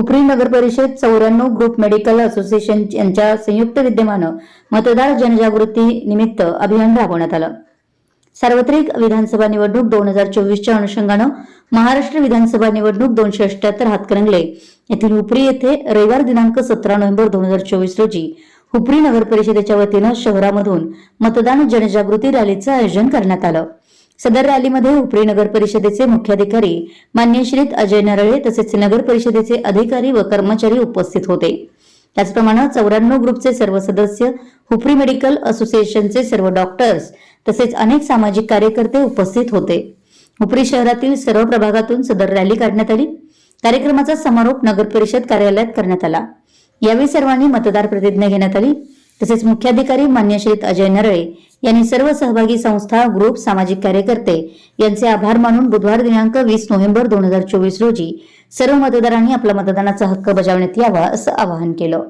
हुपरी नगर परिषद चौऱ्याण्णव group medical association यांच्या संयुक्त विद्यमानं मतदार जनजागृती निमित्त अभियान राबवण्यात आलं. सार्वत्रिक विधानसभा निवडणूक दोन हजार चोवीसच्या अनुषंगानं महाराष्ट्र विधानसभा निवडणूक दोनशे अठ्याहत्तर हातकणंगले येथील हुपरी येथे रविवार दिनांक सतरा नोव्हेंबर दोन हजार चोवीस रोजी हुपरी नगर परिषदेच्या वतीनं शहरामधून मतदान जनजागृती रॅलीचं आयोजन करण्यात आलं. सदर रॅलीमध्ये उपरी नगर परिषदेचे मुख्याधिकारी मान्य श्रीत अजय नरळे तसेच नगर परिषदेचे अधिकारी व कर्मचारी उपस्थित होते. त्याचप्रमाणे चौऱ्याण्णव ग्रुपचे सर्व सदस्य हुपरी मेडिकल असोसिएशनचे सर्व डॉक्टर्स तसेच अनेक सामाजिक कार्यकर्ते उपस्थित होते. हुपरी शहरातील सर्व प्रभागातून सदर रॅली काढण्यात आली. कार्यक्रमाचा समारोप नगर परिषद कार्यालयात करण्यात आला. यावेळी सर्वांनी मतदार प्रतिज्ञा घेण्यात आली. तसेच मुख्याधिकारी मान्य श्रीत अजय नरळे यांनी सर्व सहभागी संस्था ग्रुप सामाजिक कार्यकर्ते यांचे आभार मानून बुधवार दिनांक वीस नोव्हेंबर दोन हजार चोवीस रोजी सर्व मतदारांनी आपला मतदानाचा हक्क बजावण्यात यावा असं आवाहन केलं.